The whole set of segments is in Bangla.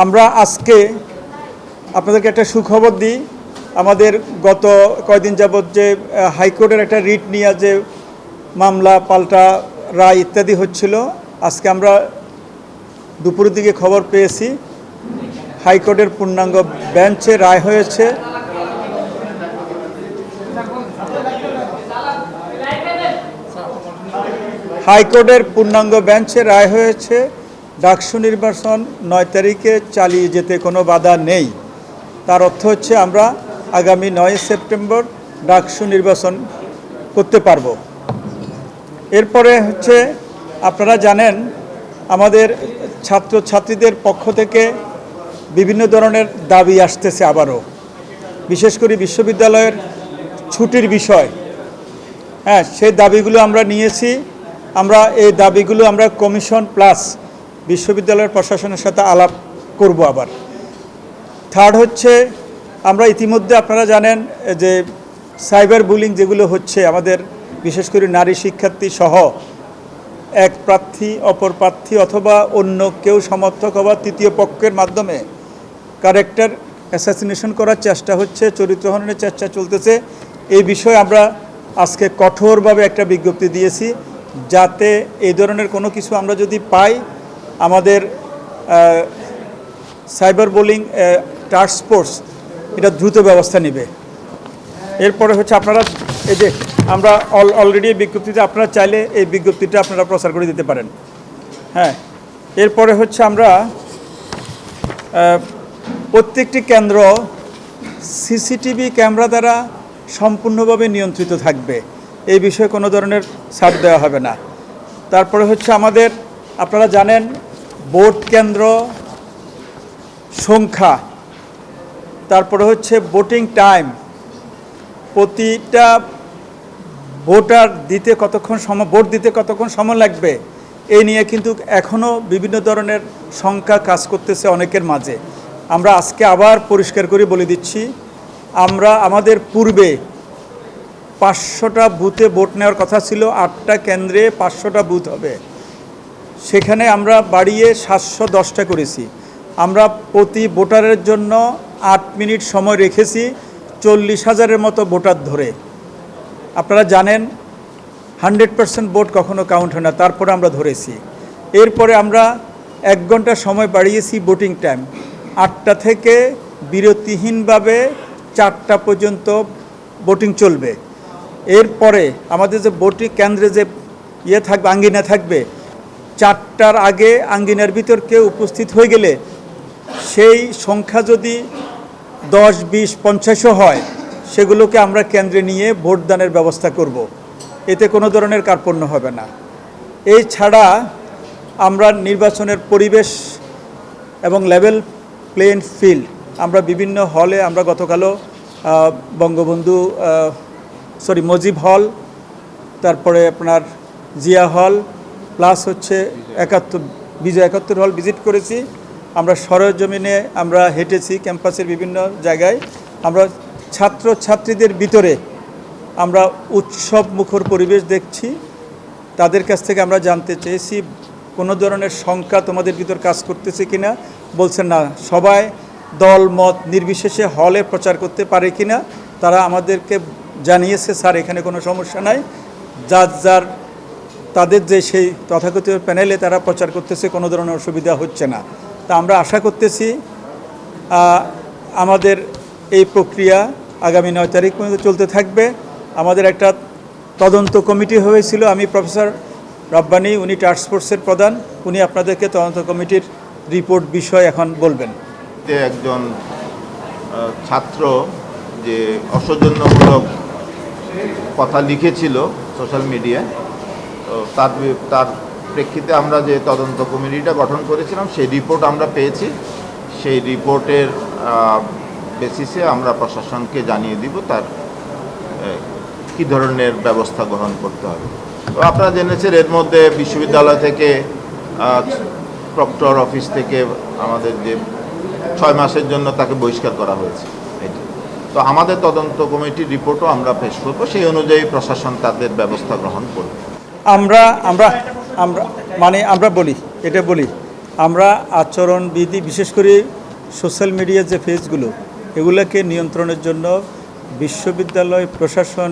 আমরা আজকে আপনাদেরকে একটা সুখবর দিই। আমাদের গত কয়দিন যাবৎ যে হাইকোর্টের একটা রিট নিয়ে যে মামলা, পাল্টা রায় ইত্যাদি হচ্ছিল, আজকে আমরা দুপুরের দিকে খবর পেয়েছি। হাইকোর্টের পূর্ণাঙ্গ বেঞ্চে রায় হয়েছে। হাইকোর্টের পূর্ণাঙ্গ বেঞ্চে রায় হয়েছে। ডাকসু নির্বাচন নয় তারিখে চালিয়ে যেতে কোনো বাধা নেই। তার অর্থ হচ্ছে আমরা আগামী নয় সেপ্টেম্বর ডাকসু নির্বাচন করতে পারব। এরপরে হচ্ছে আপনারা জানেন, আমাদের ছাত্র ছাত্রীদের পক্ষ থেকে বিভিন্ন ধরনের দাবি আসতেছে আবারও। বিশেষ করে বিশ্ববিদ্যালয়ের ছুটির বিষয়। হ্যাঁ সেই দাবিগুলো আমরা নিয়েছি। আমরা এই দাবিগুলো আমরা কমিশন প্লাস বিশ্ববিদ্যালয়ের প্রশাসনের সাথে আলাপ করব আবার। থার্ড হচ্ছে, আমরা ইতিমধ্যে আপনারা জানেন যে সাইবার বুলিং যেগুলো হচ্ছে, আমাদের বিশেষ করে নারী শিক্ষার্থী সহ এক প্রার্থী, অপর প্রার্থী অথবা অন্য কেউ সমর্থক বা তৃতীয় পক্ষের মাধ্যমে ক্যারেক্টার অ্যাসাসিনেশন করার চেষ্টা হচ্ছে, চরিত্র হননের চেষ্টা চলতেছে। এই বিষয়ে আমরা আজকে কঠোরভাবে একটা বিজ্ঞপ্তি দিয়েছি, যাতে এই ধরনের কোনো কিছু আমরা যদি পাই আমাদের সাইবার বোলিং টাস্ক ফোর্স এটা দ্রুত ব্যবস্থা নেবে। এরপরে হচ্ছে আপনারা এই যে আমরা অল অলরেডি এই বিজ্ঞপ্তিতে আপনারা চাইলে এই বিজ্ঞপ্তিটা আপনারা প্রচার করে দিতে পারেন। হ্যাঁ এরপরে হচ্ছে আমরা প্রত্যেকটি কেন্দ্র সিসিটিভি ক্যামেরা দ্বারা সম্পূর্ণভাবে নিয়ন্ত্রিত থাকবে। এই বিষয়ে কোনো ধরনের ছাড় দেওয়া হবে না। তারপরে হচ্ছে আমাদের, আপনারা জানেন ভোট কেন্দ্র সংখ্যা, তারপরে হচ্ছে ভোটিং টাইম। প্রতিটা ভোটার দিতে কতক্ষণ সময়, ভোট দিতে কতক্ষণ সময় লাগবে এই নিয়ে কিন্তু এখনও বিভিন্ন ধরনের সংখ্যা কাজ করতেছে অনেকের মাঝে। আমরা আজকে আবার পরিষ্কার করে বলে দিচ্ছি, আমরা আমাদের পূর্বে পাঁচশোটা বুথে ভোট নেওয়ার কথা ছিল, আটটা কেন্দ্রে পাঁচশোটা বুথ হবে। সেখানে আমরা বাড়িয়ে সাতশো দশটা করেছি। আমরা প্রতি ভোটারের জন্য আট মিনিট সময় রেখেছি চল্লিশ হাজারের মতো ভোটার ধরে। আপনারা জানেন, হান্ড্রেড পার্সেন্ট ভোট কখনো কাউন্ট হয় না, তারপরে আমরা ধরেছি। এরপরে আমরা এক ঘণ্টা সময় বাড়িয়েছি ভোটিং টাইম আটটা থেকে বিরতিহীনভাবে চারটা পর্যন্ত ভোটিং চলবে। এরপরে আমাদের যে ভোটিং কেন্দ্রে যে ইয়ে থাকবে, আঙ্গিনা থাকবে চারটার আগে আঙ্গিনার ভিতর কেউ উপস্থিত হয়ে গেলে সেই সংখ্যা যদি দশ, বিশ, পঞ্চাশও হয়, সেগুলোকে আমরা কেন্দ্রে নিয়ে ভোটদানের ব্যবস্থা করব। এতে কোনো ধরনের কার্পণ্য হবে না এই ছাড়া আমরা নির্বাচনের পরিবেশ এবং লেভেল প্লেন ফিল্ড আমরা বিভিন্ন হলে আমরা গতকালও বঙ্গবন্ধু সরি মজিব হল তারপরে আপনার জিয়া হল প্লাস হচ্ছে একাত্তর, বিজয় একাত্তর হল ভিজিট করেছি। আমরা সরজমিনে আমরা হেঁটেছি ক্যাম্পাসের বিভিন্ন জায়গায়। আমরা ছাত্র ছাত্রীদের ভিতরে আমরা উৎসব মুখর পরিবেশ দেখছি। তাদের কাছ থেকে আমরা জানতে চেয়েছি, কোনো ধরনের শঙ্কা তোমাদের ভিতর কাজ করতেছে কিনা? বলছেন, না, সবাই দল, মত নির্বিশেষে হলে প্রচার করতে পারে কিনা? তারা আমাদেরকে জানিয়েছে, স্যার, এখানে কোনো সমস্যা নাই। যার যার তাদের যে সেই তথাকথিত প্যানেলে তারা প্রচার করতেছে, কোনো ধরনের অসুবিধা হচ্ছে না। তা আমরা আশা করতেছি আমাদের এই প্রক্রিয়া আগামী নয় তারিখ পর্যন্ত চলতে থাকবে। আমাদের একটা তদন্ত কমিটি হয়েছিল, আমি প্রফেসর রব্বানি, উনি টাস্ক ফোর্সের প্রধান, উনি আপনাদেরকে তদন্ত কমিটির রিপোর্ট বিষয় এখন বলবেন। একজন ছাত্র যে অসৌজন্যমূলক কথা লিখেছিল সোশ্যাল মিডিয়ায় তার তার প্রেক্ষিতে আমরা যে তদন্ত কমিটিটা গঠন করেছিলাম, সেই রিপোর্ট আমরা পেয়েছি। সেই রিপোর্টের বেসিসে আমরা প্রশাসনকে জানিয়ে দিব তার কী ধরনের ব্যবস্থা গ্রহণ করতে হবে। তো আপনারা জেনেছেন, এর মধ্যে বিশ্ববিদ্যালয় থেকে প্রক্টর অফিস থেকে আমাদের যে ছয় মাসের জন্য তাকে বহিষ্কার করা হয়েছে। তো আমাদের তদন্ত কমিটির রিপোর্টও আমরা পেশ করব। সেই অনুযায়ী প্রশাসন তাদের ব্যবস্থা গ্রহণ করবে। আমরা আমরা আমরা মানে আমরা বলি, এটা বলি, আমরা আচরণবিধি, বিশেষ করে সোশ্যাল মিডিয়ার যে ফেজগুলো এগুলোকে নিয়ন্ত্রণের জন্য বিশ্ববিদ্যালয় প্রশাসন,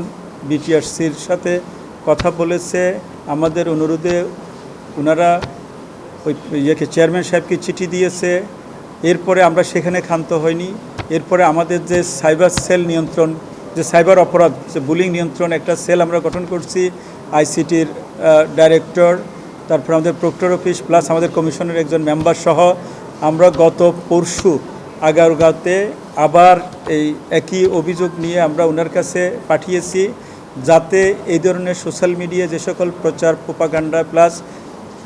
বিটিআরসির সাথে কথা বলেছে। আমাদের অনুরোধে ওনারা ওই ইয়েকে চেয়ারম্যান সাহেবকে চিঠি দিয়েছে। এরপরে আমরা সেখানে ক্ষান্ত হইনি। এরপরে আমাদের যে সাইবার সেল নিয়ন্ত্রণ, যে সাইবার অপরাধ, যে বুলিং নিয়ন্ত্রণ একটা সেল আমরা গঠন করছি আইসিটির ডাইরেক্টর তারপর আমাদের প্রক্টর অফিস প্লাস আমাদের কমিশনের একজন মেম্বার সহ আমরা গত পরশু আগারগাঁওতে আবার এই একই অভিযোগ নিয়ে আমরা ওনার কাছে পাঠিয়েছি যাতে এই ধরনের সোশ্যাল মিডিয়া যে সকল প্রচার প্রোপাগান্ডা প্লাস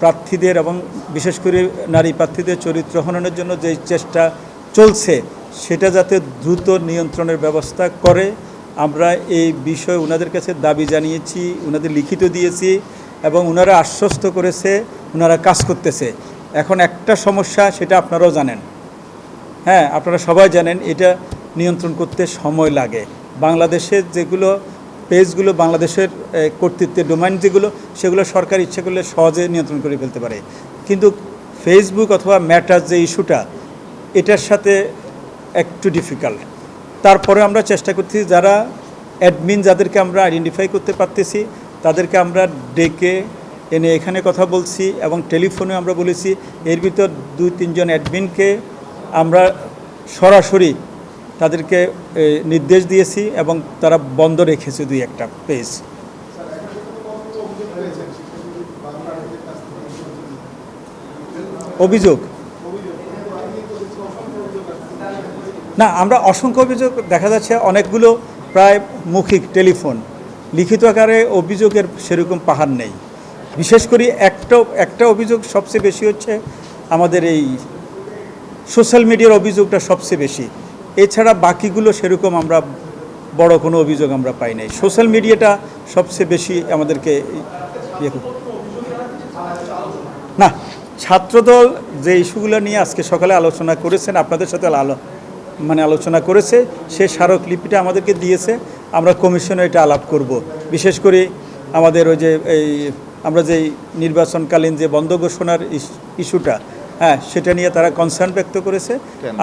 প্রার্থীদের এবং বিশেষ করে নারী প্রার্থীদের চরিত্র হননের জন্য যে চেষ্টা চলছে, সেটা যাতে দ্রুত নিয়ন্ত্রণের ব্যবস্থা করে আমরা এই বিষয়ে ওনাদের কাছে দাবি জানিয়েছি ওনাদের লিখিত দিয়েছি এবং ওনারা আশ্বস্ত করেছে ওনারা কাজ করতেছে। এখন একটা সমস্যা সেটা আপনারাও জানেন। হ্যাঁ আপনারা সবাই জানেন এটা নিয়ন্ত্রণ করতে সময় লাগে। বাংলাদেশের যেগুলো পেজগুলো বাংলাদেশের কর্তৃত্বের ডোমাইন যেগুলো, সেগুলো সরকার ইচ্ছে করলে সহজে নিয়ন্ত্রণ করে ফেলতে পারে। কিন্তু ফেসবুক অথবা ম্যাটার যে ইস্যুটা, এটার সাথে একটু ডিফিকাল্ট তারপরে আমরা চেষ্টা করছি যারা অ্যাডমিন যাদেরকে আমরা আইডেন্টিফাই করতে পারতেছি, তাদেরকে আমরা ডেকে এনে এখানে কথা বলছি এবং টেলিফোনে আমরা বলেছি, এর ভিতর দুই তিনজন অ্যাডমিনকে আমরা সরাসরি তাদেরকে নির্দেশ দিয়েছি এবং তারা বন্ধ রেখেছে দুই একটা পেজ অভিযোগ? না, আমরা অসংখ্য অভিযোগ দেখা যাচ্ছে, অনেকগুলো প্রায় মৌখিক টেলিফোন। লিখিত আকারে অভিযোগের সেরকম পাহাড় নেই। বিশেষ করে একটা একটা অভিযোগ সবচেয়ে বেশি হচ্ছে আমাদের এই সোশ্যাল মিডিয়ার অভিযোগটা সবচেয়ে বেশি। এছাড়া বাকিগুলো সেরকম আমরা বড় কোনো অভিযোগ আমরা পাই নাই। সোশ্যাল মিডিয়াটা সবচেয়ে বেশি আমাদেরকে ইয়ে না, ছাত্রদল যে ইস্যুগুলো নিয়ে আজকে সকালে আলোচনা করেছেন, আপনাদের সাথে আলো মানে আলোচনা করেছে সে স্মারকলিপিটা আমাদেরকে দিয়েছে আমরা কমিশনে এটা আলাপ করব। বিশেষ করে আমাদের ওই যে এই আমরা যে নির্বাচনকালীন যে বন্ধ ঘোষণার ইস্যুটা হ্যাঁ সেটা নিয়ে তারা কনসার্ন ব্যক্ত করেছে।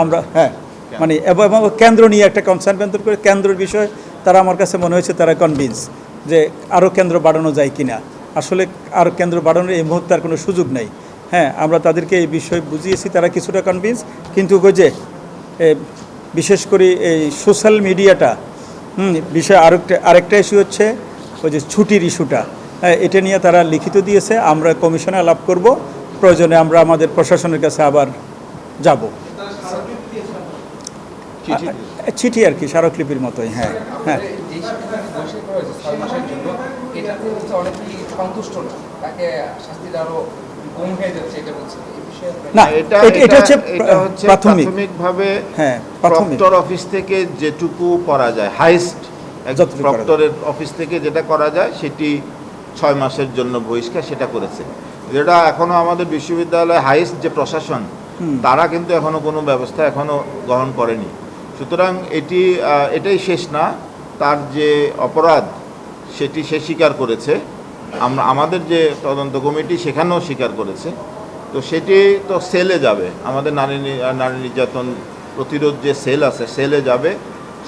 আমরা হ্যাঁ মানে এবং কেন্দ্র নিয়ে একটা কনসার্ন ব্যক্ত করে কেন্দ্রের বিষয়ে তারা আমার কাছে মনে হয়েছে তারা কনভিন্স যে আরও কেন্দ্র বাড়ানো যায় কিনা। আসলে আরও কেন্দ্র বাড়ানোর এই মুহূর্তে আর কোনো সুযোগ নেই। হ্যাঁ আমরা তাদেরকে এই বিষয়ে বুঝিয়েছি তারা কিছুটা কনভিন্স কিন্তু ওই যে বিশেষ করে এই সোশ্যাল মিডিয়াটা বিষয় আরেকটা আরেকটা ইস্যু হচ্ছে ওই যে ছুটির ইস্যুটা এটা নিয়ে তারা লিখিত দিয়েছে, আমরা কমিশনে আলাপ করব, প্রয়োজনে আমরা আমাদের প্রশাসনের কাছে আবার যাব। চিঠি আর কি, স্মারকলিপির মতোই হ্যাঁ হ্যাঁ। সন্তুষ্ট তাকে শাস্তিটা আরও কম হয়ে যাচ্ছে, এটা বলছে। না এটা হচ্ছে প্রাথমিকভাবে হ্যাঁ প্রক্টর অফিস থেকে যেটুকু করা যায় হাইস্ট। প্রক্টরের অফিস থেকে যেটা করা যায় সেটি ছয় মাসের জন্য বহিষ্কার সেটা করেছে। যেটা এখনও আমাদের বিশ্ববিদ্যালয়ে হাইস্ট যে প্রশাসন তারা কিন্তু এখনও কোনো ব্যবস্থা এখনও গ্রহণ করেনি। সুতরাং এটি আহ, এটাই শেষ না। তার যে অপরাধ সেটি সে স্বীকার করেছে। আমরা আমাদের যে তদন্ত কমিটি সেখানেও স্বীকার করেছে। তো সেটি তো সেলে যাবে। আমাদের নারী নারী নির্যাতন প্রতিরোধ যে সেল আছে, সেলে যাবে।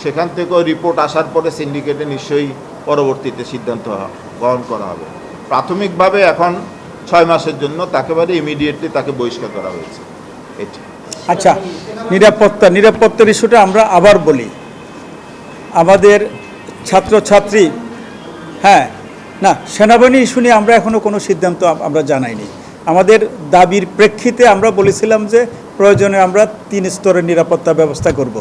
সেখান থেকেও রিপোর্ট আসার পরে সিন্ডিকেটে নিশ্চয়ই পরবর্তীতে সিদ্ধান্ত গ্রহণ করা হবে। প্রাথমিকভাবে এখন ছয় মাসের জন্য তাকেবারে ইমিডিয়েটলি তাকে বহিষ্কার করা হয়েছে। এটি। আচ্ছা নিরাপত্তা, নিরাপত্তার ইস্যুটা আমরা আবার বলি। আমাদের ছাত্রছাত্রী হ্যাঁ না, সেনাবাহিনী ইস্যু নিয়ে আমরা এখনও কোনো সিদ্ধান্ত আমরা জানাইনি। আমাদের দাবির প্রেক্ষিতে আমরা বলেছিলাম যে প্রয়োজনে আমরা তিন স্তরের নিরাপত্তা ব্যবস্থা করব।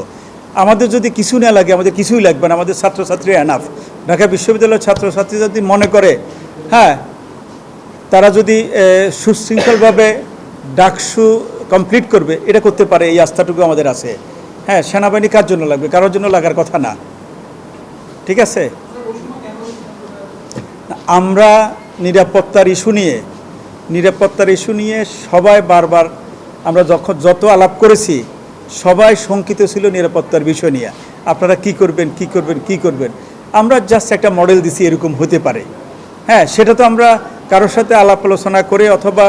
আমাদের যদি কিছু না লাগে, আমাদের কিছুই লাগবে না, আমাদের ছাত্রছাত্রী এনাফ ঢাকা বিশ্ববিদ্যালয়ের ছাত্রছাত্রী যদি মনে করে হ্যাঁ তারা যদি সুশৃঙ্খলভাবে ডাকসু কমপ্লিট করবে, এটা করতে পারে, এই আস্থাটুকু আমাদের আছে। হ্যাঁ সেনাবাহিনী কার জন্য লাগবে? কারোর জন্য লাগার কথা না। ঠিক আছে? আমরা নিরাপত্তার ইস্যু নিয়ে নিরাপত্তার ইস্যু নিয়ে সবাই বারবার আমরা যখন যত আলাপ করেছি, সবাই শঙ্কিত ছিল নিরাপত্তার বিষয় নিয়ে। আপনারা কি করবেন কি করবেন কি করবেন? আমরা জাস্ট একটা মডেল দিছি এরকম হতে পারে। হ্যাঁ সেটা তো আমরা কারোর সাথে আলাপ আলোচনা করে অথবা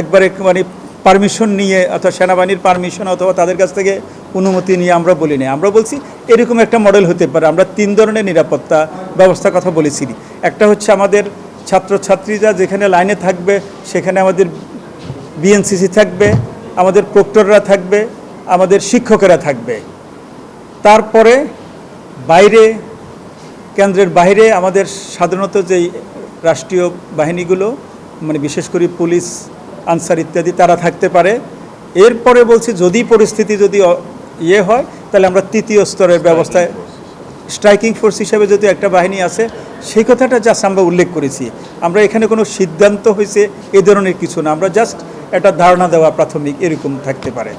একবারে মানে পারমিশন নিয়ে অথবা সেনাবাহিনীর পারমিশন অথবা তাদের কাছ থেকে অনুমতি নিয়ে আমরা বলি না আমরা বলছি এরকম একটা মডেল হতে পারে। আমরা তিন ধরনের নিরাপত্তা ব্যবস্থার কথা বলেছি। একটা হচ্ছে আমাদের ছাত্রছাত্রীরা যেখানে লাইনে থাকবে, সেখানে আমাদের বিএনসিসি থাকবে, আমাদের প্রক্টররা থাকবে, আমাদের শিক্ষকেরা থাকবে। তারপরে বাইরে, কেন্দ্রের বাইরে আমাদের সাধারণত যেই রাষ্ট্রীয় বাহিনীগুলো মানে বিশেষ করে পুলিশ, আনসার ইত্যাদি, তারা থাকতে পারে। এরপরে বলছি, যদি পরিস্থিতি যদি ইয়ে হয়, তাহলে আমরা তৃতীয় স্তরের ব্যবস্থায় স্ট্রাইকিং ফোর্স হিসাবে যদি একটা বাহিনী আছে, সেই কথাটা জাস্ট আমরা উল্লেখ করেছি। আমরা এখানে কোনো সিদ্ধান্ত হয়েছে এ ধরনের কিছু না। আমরা জাস্ট একটা ধারণা দেওয়া প্রাথমিক এরকম থাকতে পারে।